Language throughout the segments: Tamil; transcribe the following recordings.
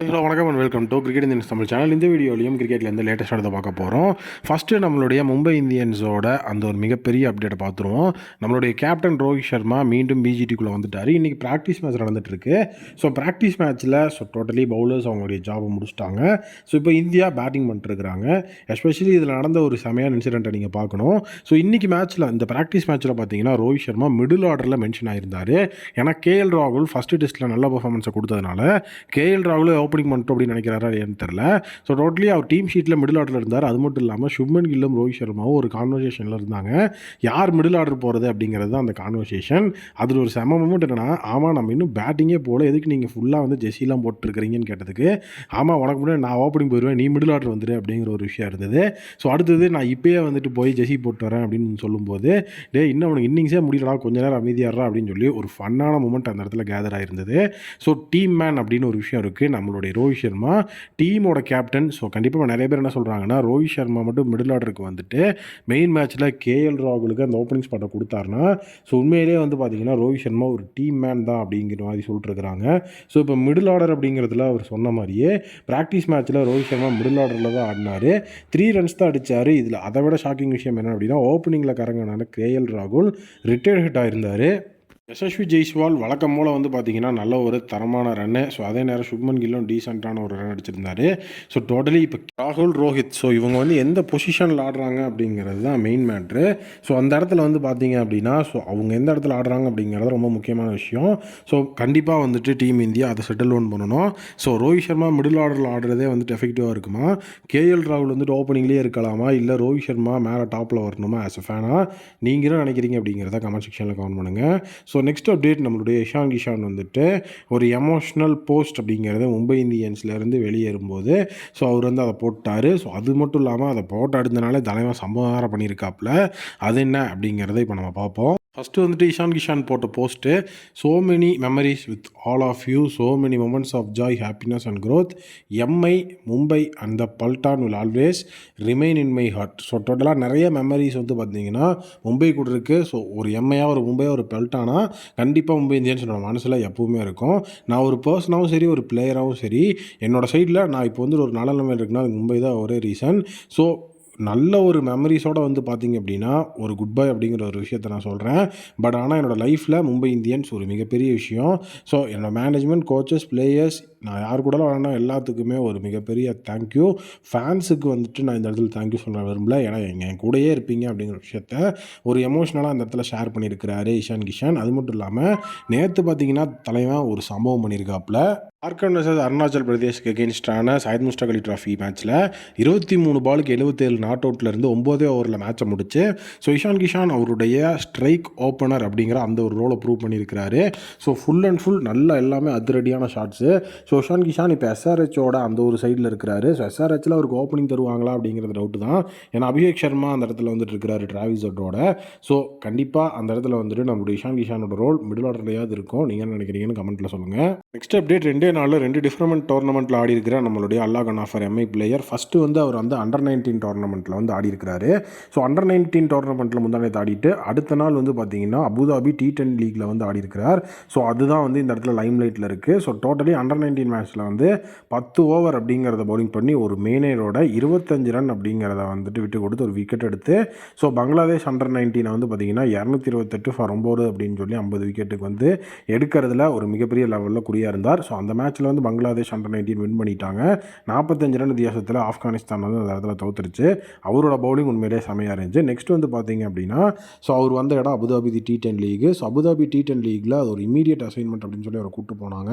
ஹலோ வணக்கம். Welcome to cricket Indians Tamil channel இந்த வீடியோலையும் கிரிக்கெட்டில் இருந்து லேட்டஸ்ட்டாக பார்க்க போகிறோம் ஃபஸ்ட்டு நம்மளுடைய மும்பை இந்தியன்ஸோட அந்த ஒரு மிகப்பெரிய அப்டேட்டை பார்த்துருவோம். நம்மளுடைய கேப்டன் ரோஹித் சர்மா மீண்டும் பிஜிடிக்குள்ளே வந்துட்டார். இன்றைக்கி ப்ராக்டிஸ் மேட்ச் நடந்துட்டுருக்கு. ஸோ ப்ராக்டிஸ் மேட்ச்சில் ஸோ டோட்டலி பவுலர்ஸ் அவங்களுடைய ஜாபை முடிச்சிட்டாங்க. ஸோ இப்போ இந்தியா பேட்டிங் பண்ணிட்டுருக்காங்க எஸ்பெஷலி இதில் நடந்த ஒரு செமையான இன்சிடெண்ட்டை நீங்கள் பார்க்கணும். ஸோ இன்றைக்கி மேட்ச்சில் இந்த ப்ராக்டிஸ் மேட்ச்சில் பார்த்தீங்கன்னா ரோஹித் சர்மா மிடில் ஆர்டரில் மென்ஷன் ஆயிருந்தார். ஏன்னா கேஎல் ராகுல் ஃபஸ்ட்டு டெஸ்ட்டில் நல்ல பர்ஃபார்மன்ஸை கொடுத்ததுனால கேஎல் ராகுல் ஓப்பனிங் பண்ணிட்டோம் அப்படின்னு நினைக்கிறாரா இல்லையான்னு தெரில ஸோ டோட்டலி அவர் டீம் ஷீட்டில் மிடில் ஆர்டரில் இருந்தார். அது மட்டும் இல்லாமல் சுப்மன் கில்லும் ரோஹித் சர்மாவும் ஒரு கான்வர்சேஷனில் இருந்தாங்க. யார் மிடில் ஆர்டர் போகிறது அப்படிங்கிறது தான் அந்த கான்வர்சேஷன் அதில் ஒரு செம மூமெண்ட் என்னென்னா ஆமாம் நம்ம இன்னும் பேட்டிங்கே போல எதுக்கு நீங்கள் ஃபுல்லாக வந்து ஜெர்சிலாம் போட்டுருக்கிறீங்கன்னு கேட்டதுக்கு ஆமாம் உனக்கு முன்னாடி நான் ஓப்பனிங் போயிடுவேன் நீ மிடில் ஆர்டர் வந்துடு அப்படிங்கிற ஒரு விஷயம் இருந்தது. ஸோ அடுத்தது நான் இப்போயே வந்துட்டு போய் ஜெர்சி போட்டு வரேன் அப்படின்னு சொல்லும்போது டே இன்னும் அவனுக்கு இன்னிங்ஸே முடியலடா கொஞ்ச நேரம் அமைதியாடுறா அப்படின்னு சொல்லி ஒரு ஃபன்னான மூமெண்ட் அந்த இடத்துல கேதர் ஆயிருந்தது. ஸோ டீம் மேன் அப்படின்னு ஒரு விஷயம் இருக்குது நம்மளுடைய ரோஹித் சர்மா டீமோட கேப்டன் ஸோ கண்டிப்பாக நிறைய பேர் என்ன சொல்கிறாங்கன்னா ரோஹித் சர்மா மட்டும் மிடில் ஆர்டருக்கு வந்துட்டு மெயின் மேட்ச்சில் கேஎல் ராகுலுக்கு அந்த ஓப்பனிங் ஸ்பாட்டை கொடுத்தாருன்னா ஸோ உண்மையிலேயே வந்து பார்த்திங்கன்னா ரோஹித் சர்மா ஒரு டீம் மேன் தான் அப்படிங்கிற மாதிரி சொல்லிட்டு இருக்கிறாங்க. ஸோ இப்போ மிடில் ஆர்டர் அப்படிங்கிறதுல அவர் சொன்ன மாதிரியே ப்ராக்டிஸ் மேட்ச்சில் ரோஹித் சர்மா மிடில் ஆர்டரில் தான் ஆடினார். த்ரீ ரன்ஸ் தான் அடித்தார் இதில் அதை விட ஷாக்கிங் விஷயம் என்ன அப்படின்னா ஓப்பனிங்கில் கரங்கனான கேஎல் ராகுல் ரிட்டையர்ட் ஹிட் ஆயிருந்தார். யசஸ்வி ஜெய்ஸ்வால் வழக்கம் போல் வந்து பார்த்தீங்கன்னா நல்ல ஒரு தரமான ரன்னு ஸோ அதே நேரம் சுப்மன் கில்லும் டீசெண்டான ஒரு ரன் அடிச்சிருந்தாரு. ஸோ டோட்டலி இப்போ ராகுல் ரோஹித். ஸோ இவங்க வந்து எந்த பொசிஷனில் ஆடுறாங்க அப்படிங்கிறது தான் மெயின் மேட்ரு ஸோ அந்த இடத்துல வந்து பார்த்தீங்க அப்படின்னா ஸோ அவங்க எந்த இடத்துல ஆடுறாங்க அப்படிங்கிறது ரொம்ப முக்கியமான விஷயம். ஸோ கண்டிப்பாக வந்துட்டு டீம் இந்தியா அதை செட்டில் ஒன் பண்ணணும். ஸோ ரோஹித் சர்மா மிடில் ஆர்டரில் ஆடுறதே வந்துட்டு எஃபெக்டிவாக இருக்குமா? கேஎல் ராகுல் வந்துட்டு ஓப்பனிங்லேயே இருக்கலாமா? இல்லை ரோஹித் சர்மா மேலே டாப்பில் வரணுமா ஆஸ் அ ஃபேனாக நீங்களும் நினைக்கிறீங்க அப்படிங்கிறத கமெண்ட் செக்ஷனில் கமெண்ட் பண்ணுங்கள் ஸோ ஸோ நெக்ஸ்ட் அப்டேட் நம்மளுடைய இஷான் கிஷான் வந்துட்டு ஒரு எமோஷ்னல் போஸ்ட் அப்படிங்கிறத மும்பை இந்தியன்ஸ்லேருந்து வெளியேறும்போது ஸோ அவர் வந்து அதை போட்டார். ஸோ அது மட்டும் இல்லாமல் அதை போட்டு அடுத்தனாலே தலைவன் சம்பவம் பண்ணியிருக்காப்புல. அது என்ன அப்படிங்கிறத இப்போ நம்ம பார்ப்போம். ஃபஸ்ட்டு வந்துட்டு இஷான் கிஷான் போட்ட post so many memories with all of you so many moments of joy happiness and growth MI Mumbai and the Paltan will always remain in my heart so டோட்டலாக நிறைய மெமரிஸ் வந்து பார்த்தீங்கன்னா மும்பை கூட இருக்குது ஸோ ஒரு எம்ஐயாக ஒரு மும்பையாக ஒரு பெல்ட்டானா கண்டிப்பாக மும்பை இந்தியன்ஸோட மனசில் எப்போவுமே இருக்கும். நான் ஒரு பர்சனாகவும் சரி ஒரு பிளேயராகவும் சரி என்னோடய சைடில் நான் இப்போ வந்து ஒரு நல்ல நிலைமையில் இருக்குன்னா அது மும்பை தான் ஒரே ரீசன் ஸோ நல்ல ஒரு மெமரிஸோடு வந்து பார்த்தீங்க அப்படின்னா ஒரு குட் பை அப்படிங்கிற ஒரு விஷயத்தை நான் சொல்கிறேன் பட் ஆனால் என்னோடய லைஃப்பில் மும்பை இந்தியன்ஸ் ஒரு மிகப்பெரிய விஷயம். ஸோ என்னோடய மேனேஜ்மெண்ட் கோச்சஸ் பிளேயர்ஸ் நான் யார் கூட விளாண்டா எல்லாத்துக்குமே ஒரு மிகப்பெரிய தேங்க்யூ ஃபேன்ஸுக்கு வந்துட்டு நான் இந்த இடத்துல தேங்க்யூ சொல்ல விரும்பல. ஏன்னா என் கூடயே இருப்பீங்க அப்படிங்கிற விஷயத்த ஒரு எமோஷ்னலாக அந்த இடத்துல ஷேர் பண்ணியிருக்கிறாரு இஷான் கிஷான். அது மட்டும் இல்லாமல் நேற்று பார்த்தீங்கன்னா தலைவன் ஒரு சம்பவம் பண்ணியிருக்காப்புல. ஜார்க்கண்ட் அருணாச்சல் பிரதேஷ்க்கு எகேன்ஸ்டான சையத் முஸ்டாக் அலி ட்ராஃபி மேட்ச்சில் இருபத்தி மூணு பாலுக்கு எழுபத்தேழு நாட் அவுட்லேருந்து ஒம்போதே ஓவரில் மேட்சை முடிச்சு. ஸோ இஷான் கிஷான் அவருடைய ஸ்ட்ரைக் ஓப்பனர் அப்படிங்கிற அந்த ஒரு ரோலை ப்ரூவ் பண்ணியிருக்கிறாரு. ஸோ ஃபுல் அண்ட் ஃபுல் நல்ல எல்லாமே அதிரடியான ஷாட்ஸு ஸோ இஷான் கிஷான் இப்போ எஸ்ஆர்ஹெச்சோட அந்த ஒரு சைடில் இருக்கிறாரு. ஸோ எஸ்ஆர்ஹெச்சில் அவருக்கு ஓப்பனிங் தருவாங்களா அப்படிங்கிறது டவுட்டு தான். ஏன்னா அபிஷேக் சர்மா அந்த இடத்துல வந்துட்டு இருக்கிறாரு டிராவிஸ் அட்டோட ஸோ கண்டிப்பாக அந்த இடத்துல வந்துட்டு நம்மளுடைய இஷான் கிஷானோட ரோல் மிடில் ஆர்டர்லையாவது இருக்கும். நீங்கள் என்ன நினைக்கிறீங்கன்னு கமெண்ட்டில் சொல்லுங்கள் நெக்ஸ்ட் அப்டேட் ரெண்டே நாளில் ரெண்டு டிஃப்ரெண்ட் டோர்னமெண்ட்டில் ஆடி இருக்கிற நம்மளுடைய Allah Ghazanfar MI player first வந்து அவர் வந்து அண்டர் நைன்டீன் டோர்னமெண்ட்டில் வந்து ஆடி இருக்கிறாரு ஸோ அண்டர் நைன்டீன் டோர்னமெண்ட்டில் முந்தானே ஆடிட்டு அடுத்த நாள் வந்து பார்த்தீங்கன்னா அபுதாபி டி டென் லீக்கில் வந்து ஆடி இருக்கிறார் ஸோ அதுதான் வந்து இந்த இடத்துல லைம் லைட்டில் இருக்குது ஸோ டோட்டலி அண்டர் நைன்டீன் மேட்ச்சில் வந்து பத்து ஓவர் அப்படிங்கிறத பவுலிங் பண்ணி ஒரு மேனேரோட இருபத்தஞ்சு ரன் அப்படிங்கிறத வந்துட்டு விட்டு கொடுத்து ஒரு விக்கெட் எடுத்து ஸோ பங்களாதேஷ் அண்டர் நைன்டீனை வந்து பார்த்தீங்கன்னா இரநூத்தி இருபத்தெட்டு ஃபார் ஒம்பது அப்படின்னு சொல்லி ஐம்பது விக்கெட்டுக்கு வந்து எடுக்கிறதுல ஒரு மிகப்பெரிய லெவலில் குறியாக இருந்தார். ஸோ அந்த மேட்ச்சில் வந்து பங்களாதேஷ் அண்டர் நைன்டீன் வின் பண்ணிட்டாங்க. நாற்பத்தஞ்சு ரன் வித்தியாசத்தில் ஆப்கானிஸ்தான் வந்து அந்த இடத்துல தோத்துருச்சு. அவரோட பவுலிங் உண்மையிலே செமையாக இருந்துச்சு. நெக்ஸ்ட் வந்து பார்த்தீங்க அப்படின்னா ஸோ அவர் வந்த இடம் Abu Dhabi T ten league so Abu Dhabi T ten லீக்கில் அது ஒரு இமீடியட் அசைன்மெண்ட் அப்படின்னு சொல்லி அவரை கூப்பிட்டு போனாங்க.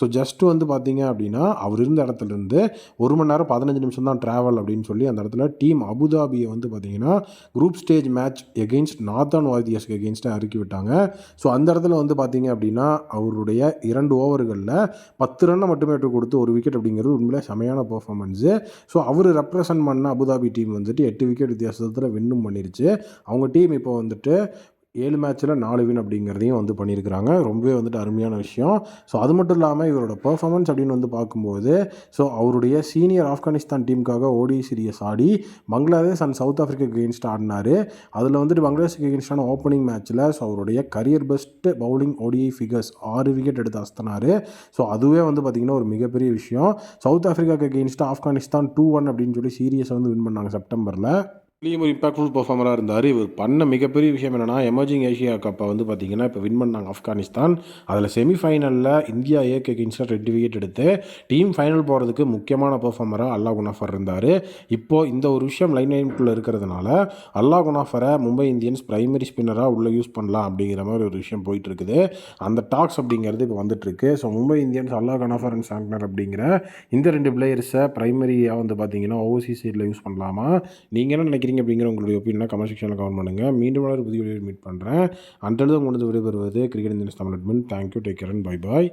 ஸோ ஜஸ்ட் வந்து பார்த்தீங்க அப்படின்னா அவர் இருந்த இடத்துலேருந்து ஒரு மணி நேரம் பதினஞ்சு நிமிஷம் தான் ட்ராவல் அப்படின்னு சொல்லி அந்த இடத்துல டீம் அபுதாபியை வந்து பார்த்தீங்கன்னா group stage match against Northern வாரியர்ஸ்க்கு எகெயின்ஸ்டாக இறக்கி விட்டாங்க. ஸோ அந்த இடத்துல வந்து பார்த்தீங்க அப்படின்னா அவருடைய இரண்டு ஓவர்களில் பத்து ரன்னை மட்டுமே விட்டு கொடுத்து ஒரு விக்கெட் அப்படிங்கிறது உண்மையிலே செமையான பர்ஃபார்மன்ஸு ஸோ அவர் ரெப்ரசன்ட் பண்ண அபுதாபி டீம் வந்துட்டு எட்டு விக்கெட் வித்தியாசத்தில் வின்னும் பண்ணிருச்சு. அவங்க டீம் இப்போ வந்துட்டு ஏழு மேட்ச்சில் நாலு வின் அப்படிங்கிறதையும் வந்து பண்ணியிருக்கிறாங்க. ரொம்பவே வந்துட்டு அருமையான விஷயம். ஸோ அது மட்டும் இல்லாமல் இவரோட பெர்ஃபார்மன்ஸ் அப்படின்னு வந்து பார்க்கும்போது ஸோ அவருடைய சீனியர் ஆப்கானிஸ்தான் டீமுக்காக ஓடி series Aadi Bangladesh and South Africa against ஆடினார். அதில் வந்துட்டு பங்களாதேஷ்க்கு கெயின்ஸ்டான ஓப்பனிங் மேட்ச்சில் ஸோ அவருடைய career best bowling ODI figures ஆறு விக்கெட் எடுத்து அஸ்தனார் ஸோ அதுவே வந்து பார்த்திங்கன்னா ஒரு மிகப்பெரிய விஷயம். சவுத் ஆஃப்ரிக்காக்கு அகெயின்ஸ்டாக ஆப்கானிஸ்தான் டூ ஒன் அப்படின்னு சொல்லி சீரியஸை வந்து வின் பண்ணாங்க செப்டம்பரில். இதுலேயும் ஒரு இம்பாக்ட்ஃபுல் பர்ஃபார்மராக இருந்தார். இவர் பண்ண மிகப்பெரிய விஷயம் என்னென்னா எமர்ஜிங் ஏஷியா கப்பை வந்து பார்த்தீங்கன்னா இப்போ வின் பண்ணாங்க ஆப்கானிஸ்தான் அதில் செமிஃபைனலில் இந்தியா ஏக்கு கிங்ஸ்டர் ரெண்டு விக்கெட் எடுத்து டீம் ஃபைனல் போகிறதுக்கு முக்கியமான பர்ஃபார்மராக அல்லா குனாஃபர் இருந்தார். இப்போது இந்த ஒரு விஷயம் லைன் லைனுக்குள்ளே இருக்கிறதுனால அல்லா குனாஃபரை மும்பை இந்தியன்ஸ் பிரைமரி ஸ்பின்னராக உள்ளே யூஸ் பண்ணலாம் அப்படிங்கிற மாதிரி ஒரு விஷயம் போயிட்டுருக்குது. அந்த டாக்ஸ் அப்படிங்கிறது இப்போ வந்துட்டுருக்கு. So Mumbai Indians Allah Ghazanfar and Santner அப்படிங்கிற இந்த ரெண்டு பிளேயர்ஸை பிரைமரியாக வந்து பார்த்தீங்கன்னா ஓவர்சீஸ் சைடில் யூஸ் பண்ணலாமா? நீங்கள் என்ன நினைக்கிறீங்க? அப்படிங்கிற உங்களுடைய ஒப்பீனியனை கமெண்ட் செக்ஷனில் கமெண்ட் பண்ணுங்கள் மீண்டும் ஒரு புதிய வீடியோ மீட் பண்ணுறேன் அன்றது கொண்டு விடைபெறுவது cricket Indians Tamil admin. Thank you take care and bye bye